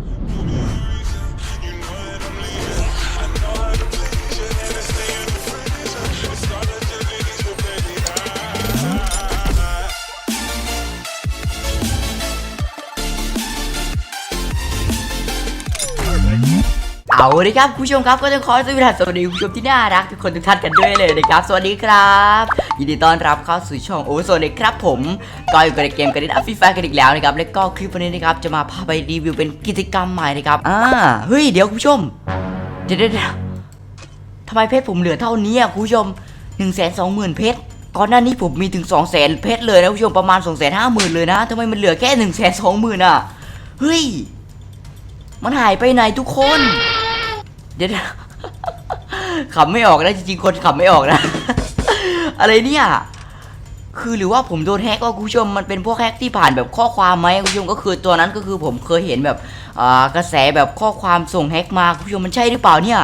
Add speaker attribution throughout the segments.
Speaker 1: You know เอาเลยครับคุณผู้ชมครับก็จะขอสวัสดีสวัสดีคุณผู้ชมที่น่ารักทุกคนทุกท่านกันด้วยเลยนะครับสวัสดีครับยินดีต้อนรับเข้าสู่ช่องโอโซนเลยครับผมก็อยู่กับเกมกันดิอัฟฟี่แฟกันอีกแล้วนะครับและก็คลิปวันนี้นะครับจะมาพาไปรีวิวเป็นกิจกรรมใหม่นะครับอ่าเฮ้ยเดี๋ยวคุณผู้ชมเดี๋ยวเดี๋ยวทำไมเพชรผมเหลือเท่านี้อะคุณผู้ชม1นึ่งแสนสองหมื่นเพชรก่อนหน้านี้ผมมีถึง2องแสนเพชรเลยนะคุณผู้ชมประมาณ2องแสนห้าหมื่นเลยนะทำไมมันเหลือแค่1นึ่งแสนสองหมื่นอะเฮ้ยมันหายไปไหนทุกคน เดี๋ยวขำไม่ออกนะจริงๆคนขำไม่ออกนะ อะไรเนี่ย คือหรือว่าผมโดนแฮกว่าคุณผู้ชมมันเป็นพวกแฮกที่ผ่านแบบข้อความไหมคุณผู้ชมก็คือตัวนั้นก็คือผมเคยเห็นแบบกระแสแบบข้อความส่งแฮกมาคุณผู้ชมมันใช่หรือเปล่าเนี่ย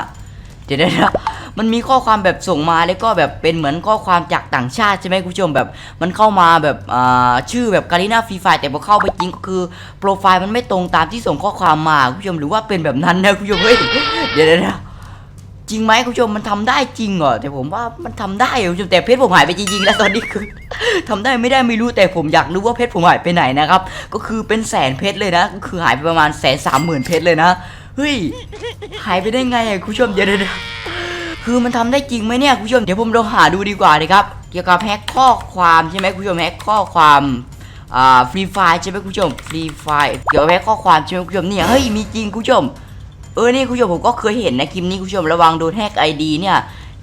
Speaker 1: เดี๋ยวนะ มันมีข้อความแบบส่งมาแล้วก็แบบเป็นเหมือนข้อความจากต่างชาติใช่ไหมคุณผู้ชมแบบ มันเข้ามาแบบอ่าชื่อแบบการีนาฟรีไฟแต่พอเข้าไปจริงก็คือโปรไฟล์มันไม่ตรงตามที่ส่งข้อความมาคุณผู้ชมหรือว่าเป็นแบบนั้นนะคุณผู้ชมเฮ้ยเดี๋ยวนะจริงไหมคุณผู้ชมมันทำได้จริงเหรอแต่ผมว่ามันทำได้คุณผู้ชมแต่เพชรผมหายไปจริงๆแล้วตอนนี้คือทำได้ไม่ได้ไม่รู้แต่ผมอยากรู้ว่าเพชรผมหายไปไหนนะครับก็คือเป็นแสนเพชรเลยนะก็คือหายไปประมาณแสนสามหมื่นเพชรเลยนะเฮ้ยหายไปได้ไงอะคุณผู้ชมเดี๋ยวเดี๋ยวเดี๋ยว คือมันทำได้จริงไหมเนี่ยคุณผู้ชมเดี๋ยวผมลองหาดูดีกว่านะครับเกี่ยวกับแฮกข้อความใช่ไหมคุณผู้ชมแฮกข้อความอ่าฟรีไฟใช่ไหมคุณผู้ชมฟรีไฟเกี่ยวกับแฮกข้อความใช่ไหมคุณผู้ชมเนี่ยเฮ้ยมีจริงคุณผู้ชมเออนี่คุณผู้ชมผมก็เคยเห็นนะคลิปนี้คุณผู้ชมระวังโดนแฮกไอดีเนี่ย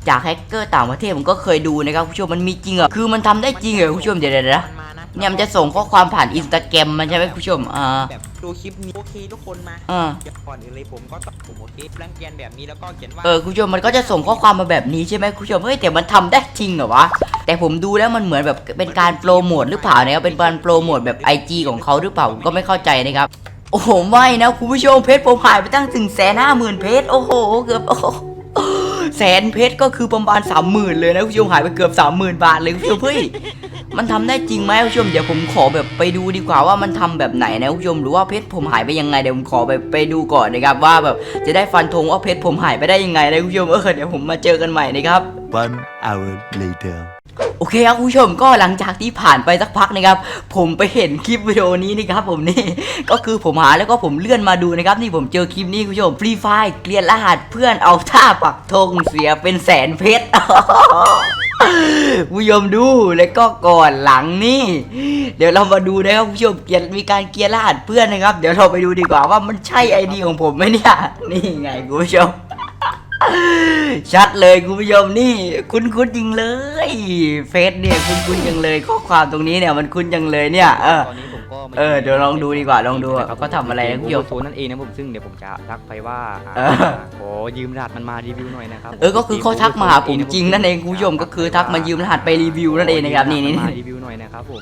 Speaker 1: จากแฮกเกอร์ต่างประเทศผมก็เคยดูนะครับคุณผู้ชมมันมีจริงเหรอคือมันทำได้จริงเหรอคุณผู้ชมเดี๋ยวเดี๋ยวเดี๋ยว
Speaker 2: มันนะ
Speaker 1: เนี่ยมันจะส่งข้อความผ่านอินสตาแกรมมันใช่ไหมคุณผู้ชมอ่า
Speaker 2: แบบดูคลิปนี้โอเคทุกคนมา
Speaker 1: อ่า
Speaker 2: เดี๋ยวก่อนอื่นเลยผมก็ต้องผมโอเครังเกียจแบบนี้แล้วก็เขียนว่า
Speaker 1: เออคุณผู้ชมมันก็จะส่งข้อความมาแบบนี้ใช่ไหมคุณผู้ชมเฮ้ยแต่มันทำได้จริงเหรอวะแต่ผมดูแล้วมันเหมือนแบบเป็นการโปรโมทหรือเปล่านะครับเป็นการโปรโมทแบบ IG ของเขาหรือเปล่าผมก็ไม่เข้าใจนะครับโอ้โหไม่นะคุณผู้ชมเพชรผมหายไปตั้งถึงแสนห้าหมื่นเพชรโอ้โหเกือบโอ้โหแสนเพชรก็คือประมาณสามหมื่นเลยนะคุณผู้ชมหายไปเกือบสามหมื่นบาทเลยคุณผู้ชมเฮ้ย มันทำได้จริงไหมคุณผู้ชมเดี๋ยวผมขอแบบไปดูดีกว่าว่ามันทำแบบไหนนะคุณผู้ชมหรือว่าเพชรผมหายไปยังไงเดี๋ยวผมขอไปไปดูก่อนนะครับว่าแบบจะได้ฟันธงว่าเพชรผมหายไปได้ยังไงนะคุณผู้ชมเออเดี๋ยวผมมาเจอกันใหม่นะครับ
Speaker 3: One hour later.
Speaker 1: โอเคครับคุณผู้ชมก็หลังจากที่ผ่านไปสักพักนะครับ ผมไปเห็นคลิปวิดีโอนี้นะครับ ผมนี่ก็คือผมหาแล้วก็ผมเลื่อนมาดูนะครับนี่ผมเจอคลิปนี้คุณผู้ชมฟรีไฟเกลียนรหัสเพื่อนเอาท่าปักธงเสียเป็นแสนเพชรคุณ ผู้ชมดูแล้วก็ก่อนหลังนี่ เดี๋ยวเรามาดูนะครับผู้ชมเกลียนมีการเกลียนรหัสเพื่อนนะครับ เดี๋ยวเราไปดูดีกว่าว่ามันใช่ไอดีของผมไหมเนี่ยนี่ไงคุณผู้ชมชัดเลยคุณผู้ชมนี่ คุ้นคุ้นๆจริงเลย เฟซเนี่ยคุ้นคุ้นๆจังเลย ข้อความตรงนี้เนี่ยมันคุ้นจังเลยเนี่ยเออ
Speaker 2: ก็มา
Speaker 1: เออเดี๋ยวลองดูดีกว่าลองดูว่าเขาทำอะไรนะคุณผู้ชม
Speaker 2: โซนนั่นเองนะผมซึ่งเดี๋ยวผมจะทักไปว่า
Speaker 1: เออ
Speaker 2: ขอยืมรหัสมันมารีวิวหน่อยนะครับ
Speaker 1: เออก็คือเขาทักมาหาผมจริงนั่นเองคุณผู้ชมก็คือทักมายืมรหัสไปรีวิวนั่นเองนะครับนี่นี่
Speaker 2: มารีวิวหน่อยนะครับผม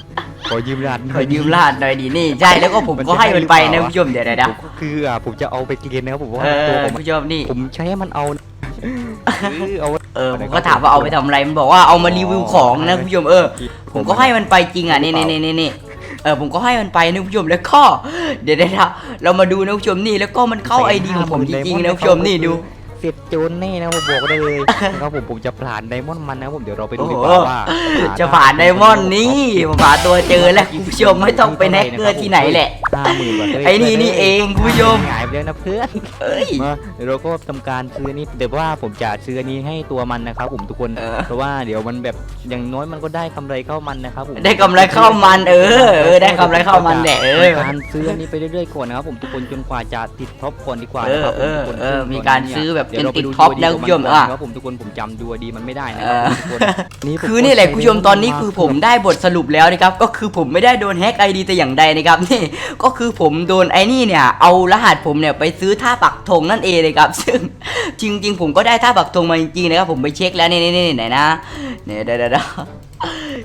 Speaker 2: ขอยืมรหัสหน่
Speaker 1: ขอยืมรหัสหน่อยดินี่ใช่แล้วก็ผมก็ให้มันไปนะคุณผู้ชมเดี๋ยวเดี๋ยวนะ
Speaker 2: ผมก็คืออะผมจะเอาไปเรียนนะครับผมว่า
Speaker 1: เอ
Speaker 2: ตัว
Speaker 1: อ
Speaker 2: ผม
Speaker 1: คุณผู้ชมนี่
Speaker 2: ผมใช้ให้มันเอาหรือเอาไว้
Speaker 1: เออผมก็ถามว่าเอาไปทำอะไรมันบอกว่าเอามารีวิวของนะคุณผู้ชมเออผมก็ให้มันไปจริงอะนี่นี่นี่นี่นี่ เออผมก็ให้มันไปนะคุณผู้ชมแล้วก็เดี๋ยวเดี๋ยวนะเรามาดูนะคุณผู้ชมนี่แล้วก็มันเข้าไอดีของผมจริงๆนะคุณผู้ชมนี่ดู
Speaker 2: เสร็จโจรแน่นะผมบอกได้เลยนะครับผมผมจะผ่านไดมอนด์มันนะครับผมเดี๋ยวเราไปดู
Speaker 1: โอ้
Speaker 2: ดี
Speaker 1: โห
Speaker 2: กว่าว่า
Speaker 1: จะผ่านไดมอนด์นี่ผมหาตัวเจอแล้วคุณผู้ชมไม่ต้องไปแนกเกอร์ที่ไหนแหละ
Speaker 2: ห้าหมื่นบาท
Speaker 1: ไอ้นี่นี่เองคุณผู้ชม
Speaker 2: หายไป แล้วนะเพื่อน
Speaker 1: เอ้ย
Speaker 2: มาเดี๋ยวเราก็ทำการซื้อนี่แต่ว่าผมจะซื้ออันนี้ให้ตัวมันนะครับผมทุกคน
Speaker 1: เออ
Speaker 2: เพราะว่าเดี๋ยวมันแบบอย่างน้อยมันก็ได้กำไรเข้ามันนะครับผม
Speaker 1: ได้กำไรเข้ามันเออเออได้กำไรเข้ามันแหละเออ
Speaker 2: ทำการซื้ออันนี้ไปเรื่อยๆก่อนนะครับผมทุกคนจนกว่าจะติดท็อปก่อนดีกว่า
Speaker 1: เอ
Speaker 2: นะ
Speaker 1: อ
Speaker 2: ครับผ
Speaker 1: เอ
Speaker 2: ม
Speaker 1: อ
Speaker 2: ทุกคน
Speaker 1: เออ
Speaker 2: ซึ่ง
Speaker 1: มีการ
Speaker 2: นนี้
Speaker 1: ซื้อแบบ
Speaker 2: เดี๋ยวเรา
Speaker 1: ติด
Speaker 2: ไปดู
Speaker 1: ท็อป
Speaker 2: ดี
Speaker 1: นะ
Speaker 2: ก
Speaker 1: คุณ
Speaker 2: ว่า
Speaker 1: ผู้ชม
Speaker 2: ก่อน
Speaker 1: อะ
Speaker 2: นะครับผมทุกคนผมจำดูดีมันไม่ได้นะ
Speaker 1: เอ
Speaker 2: ครับ
Speaker 1: อ
Speaker 2: ทุกคนนี่ผม
Speaker 1: คือนี่แหละคุณผู้ชมตอนนี้คือผมได้บทสรุปแล้วนะครับก็คือผมไม่ได้โดนแฮกไอดีแต่อย่างใดนะครับนี่ก็คือผมโดนไอ้นี่เนี่ยเอารหัสผมเนี่ยไปซื้อท่าปักธงนั่นเองเลยครับ ซึ่งจริง ๆ ผมก็ได้ท่าปักธงมาจริงๆนะครับผมไปเช็คแล้วนี่นี่นี่ไหนนะเนี่ยเดี๋ยว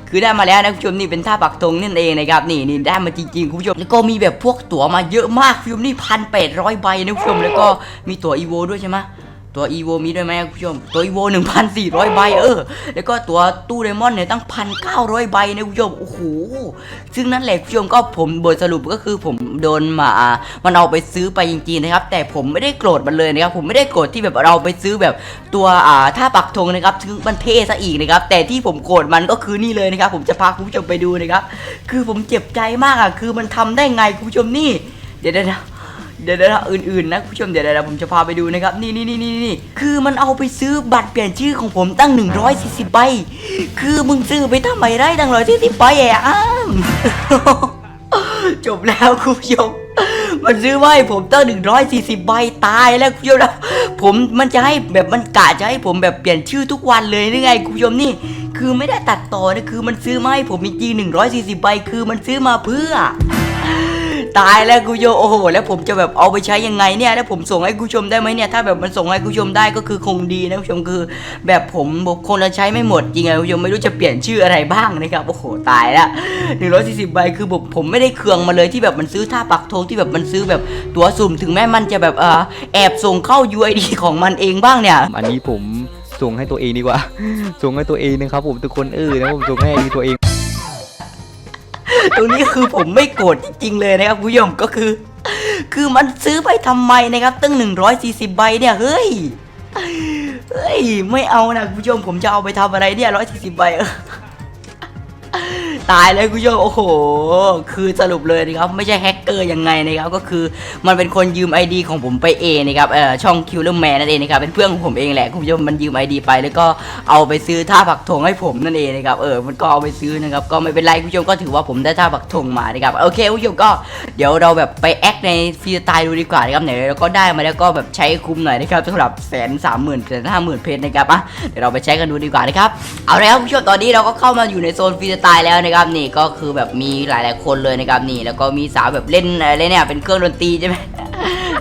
Speaker 1: คือได้มาแล้วนะคุณผู้ชมนี่เป็นท่าปักธงนั่นเองนะครับนี่นี่ได้มาจริงๆคุณผู้ชมแล้วก็มีแบบพวกตั๋วมาเยอะมากคุณผู้ชมนี่พันแปดร้อยใบนะคุณผู้ชมแล้วก็มีตั๋วอีโวด้วยใช่ไหม ตัวอีโวมีด้วยไหมคุณผู้ชม ตัวอีโว1,400ใบเออ แล้วก็ตัวตู้ไดมอนด์เนี่ยตั้ง1,900ใบนะคุณผู้ชม โอ้โห ซึ่งนั่นแหละคุณผู้ชมก็ผมบทสรุปก็คือผมโดนมา มันเอาไปซื้อไปจริงๆนะครับ แต่ผมไม่ได้โกรธมันเลยนะครับ ผมไม่ได้โกรธที่แบบเราไปซื้อแบบตัวอ่าท่าปักธงนะครับ ซึ่งมันเท่ซะอีกนะครับ แต่ที่ผมโกรธมันก็คือนี่เลยนะครับ ผมจะพาคุณผู้ชมไปดูนะครับ คือผมเจ็บใจมากอะ คือมันทำได้ไงคุณผู้ชมนี่ เดี๋ยวเดี๋ยว เดี๋ยวเดี๋ยวอื่นๆนะคุณผู้ชมเดี๋ยวเดี๋ยวผมจะพาไปดูนะครับนี่นี่นี่นี่นี่คือมันเอาไปซื้อบัตรเปลี่ยนชื่อของผมตั้ง 140ใบคือมึงซื้อไปทำไมได้ตั้ง140ใบแอะอ้ามจบแล้วคุณผู้ชมมันซื้อมาให้ผมตั้ง140ใบตายแล้วคุณผู้ชมนะผมมันจะให้แบบมันกะจะให้ผมแบบเปลี่ยนชื่อทุกวันเลยหรือไงคุณผู้ชมนี่ คือไม่ได้ตัดต่อนะคือมันซื้อมาให้ผมจริงๆ140ใบคือมันซื้อมาเพื่อ ตายแล้วคุณผู้ชมโอ้โห แล้วผมจะแบบเอาไปใช้ยังไงเนี่ย แล้วผมส่งให้คุณชมได้ไหมเนี่ย ถ้าแบบมันส่งให้คุณชมได้ก็คือคงดีนะคุณชมคือ แบบผมผมคงจะใช้ไม่หมดจริงๆคุณชมไม่รู้จะเปลี่ยนชื่ออะไรบ้างนะครับ โอ้โห ตายแล้ว140ใบคือผมผมไม่ได้เคืองมาเลยที่แบบมันซื้อท่าปักธงที่แบบมันซื้อแบบตัวสุ่มถึงแม้มันจะแบบเออแอบส่งเข้า UID ของมันเองบ้างเนี่ย
Speaker 2: อันนี้ผมส่งให้ตัวเองดีกว่า ส่งให้ตัวเองนะครับผมทุกคนเออนะผมส่งให้ตัวเอง
Speaker 1: ตรงนี้คือผมไม่โกรธจริงๆเลยนะครับคุณผู้ชมก็คือ คือมันซื้อไปทำไมนะครับ ตั้ง 140 ใบเนี่ยเฮ้ยเฮ้ยไม่เอานะคุณผู้ชมผมจะเอาไปทำอะไรเนี่ย140 ใบเออ ตายเลยคุณผู้ชมโอ้โห คือสรุปเลยนะครับไม่ใช่แฮกเกอร์ยังไงนะครับก็คือมันเป็นคนยืม ID ของผมไปเองนะครับเอ่อช่องคิวเลอร์แมนนั่นเองนะครับเป็นเพื่อนของผมเองแหละคุณผู้ชมมันยืม ID ไปแล้วก็เอาไปซื้อท่าผักธงให้ผมนั่นเองนะครับเออมันก็เอาไปซื้อนะครับก็ไม่เป็นไรคุณผู้ชมก็ถือว่าผมได้ท่าผักธงมานะครับโอเคคุณผู้ชมก็เดี๋ยวเราแบบไปแอคในฟรีสไตล์ดูดีกว่านะครับไหนเราก็ได้มาแล้วก็แบบใช้คุ้มหน่อยนะครับสำหรับแสนสามหมื่นแสนห้าหมื่นเพชรนะครับอะเดี๋ยวเราไปใช้กันดูดีกว่านะครับเอาแล้วคุณผู้ชมตอนนี้เราก็เข้ามาอยู่ในโซนฟรีสไตล์แล้วนะครับนี่ก็คือแบบมีหลาย ๆ คนเลยนะครับนี่ แล้วก็มีสาวแบบเล่นอะไรเนี่ยเป็นเครื่องดนตรีใช่ไหม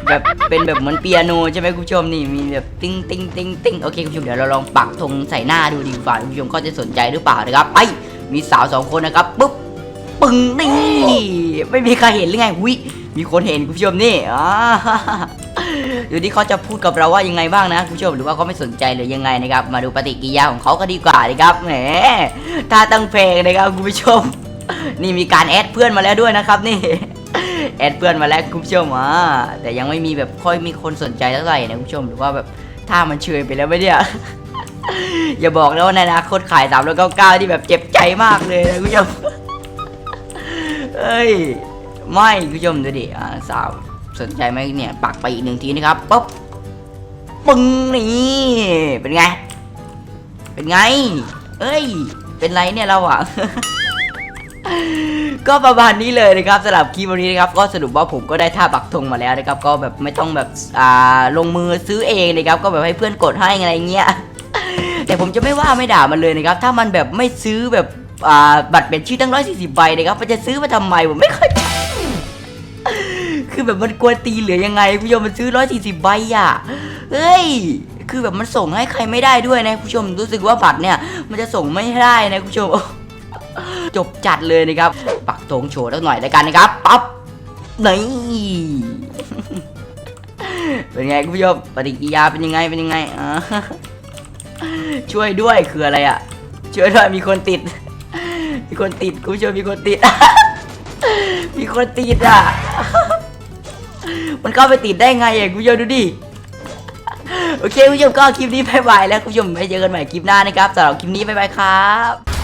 Speaker 1: แบบเป็นแบบเหมือนเปียโนใช่ไหมคุณผู้ชมนี่มีแบบติ้งติ้งติ้งติ้งโอเคคุณผู้ชมเดี๋ยวเราลองปักธงใส่หน้าดูดีกว่าคุณผู้ชมเขาจะสนใจหรือเปล่านะครับไปมีสาวสองคนนะครับปุ๊บปึ้งนี่ไม่มีใครเห็นหรือไงวิมีคนเห็นคุณผู้ชมนี่อ่า อยู่ที่เขาจะพูดกับเราว่ายังไงบ้างนะคุณผู้ชมหรือว่าเขาไม่สนใจหรือยังไงนะครับ มาดูปฏิกิริยาของเขาก็ดีกว่านะครับแหมถ้าตั้งเพลงนะครับคุณผู้ชม นี่มีการแอดเพื่อนมาแล้วด้วยนะครับนี่แอดเพื่อนมาแล้วคุณผู้ชมอะแต่ยังไม่มีแบบค่อยมีคนสนใจเท่าไหร่นะคุณผู้ชมหรือว่าแบบถ้ามันเชยไปแล้วไหมเนี่ยอย่าบอกนะว่าในอนาคตขายสามร้อยเก้าเก้าที่แบบเจ็บใจมากเลยนะคุณผู้ชมเอ้ยไม่คุณผู้ชมดูดิอ่าสาว สนใจไหมเนี่ยปักไปอีกหนึ่งทีนะครับปุ๊บปึ้งนี่เป็นไง เป็นไง เอ้ย เป็นไรเนี่ยเราอะก็ประมาณนี้เลยนะครับสำหรับคลิปวันนี้นะครับก็สรุปว่าผมก็ได้ท่าปักธงมาแล้วนะครับ ก็แบบไม่ต้องแบบอ่าลงมือซื้อเองนะครับ ก็แบบให้เพื่อนกดให้อะไรเงี้ยแต่ผมจะไม่ว่าไม่ด่ามันเลยนะครับ ถ้ามันแบบไม่ซื้อแบบอ่าบัตรเป็นชื่อตั้งร้อยสี่สิบใบนะครับมันจะซื้อมาทำไมผมไม่เข้าใจ คือแบบมันกลัวตีหรือยังไงผู้ชมมันซื้อร้อยสี่สิบใบอะเฮ้ยคือแบบมันส่งให้ใครไม่ได้ด้วยนะผู้ชมรู้สึกว่าบัตรเนี่ย มันจะส่งไม่ได้นะผู้ชม จบจัดเลยนะครับ ปักธงโชว์สักหน่อยแล้วกันนะครับปั๊บนี่เป็นไงคุณผู้ชมปฏิกิริยาเป็นยังไงเป็นยังไงช่วยด้วยคืออะไรอะช่วยด้วยมีคนติด มีคนติดคุณผู้ชมมีคนติด มีคนติดอะ มันเข้าไปติดได้ไงอะคุณผู้ชมดูดิโอเคคุณผู้ชมก็คลิปนี้บายบายแล้วคุณผู้ชมไปเจอกันใหม่คลิปหน้านะครับสำหรับคลิปนี้บายบายครับ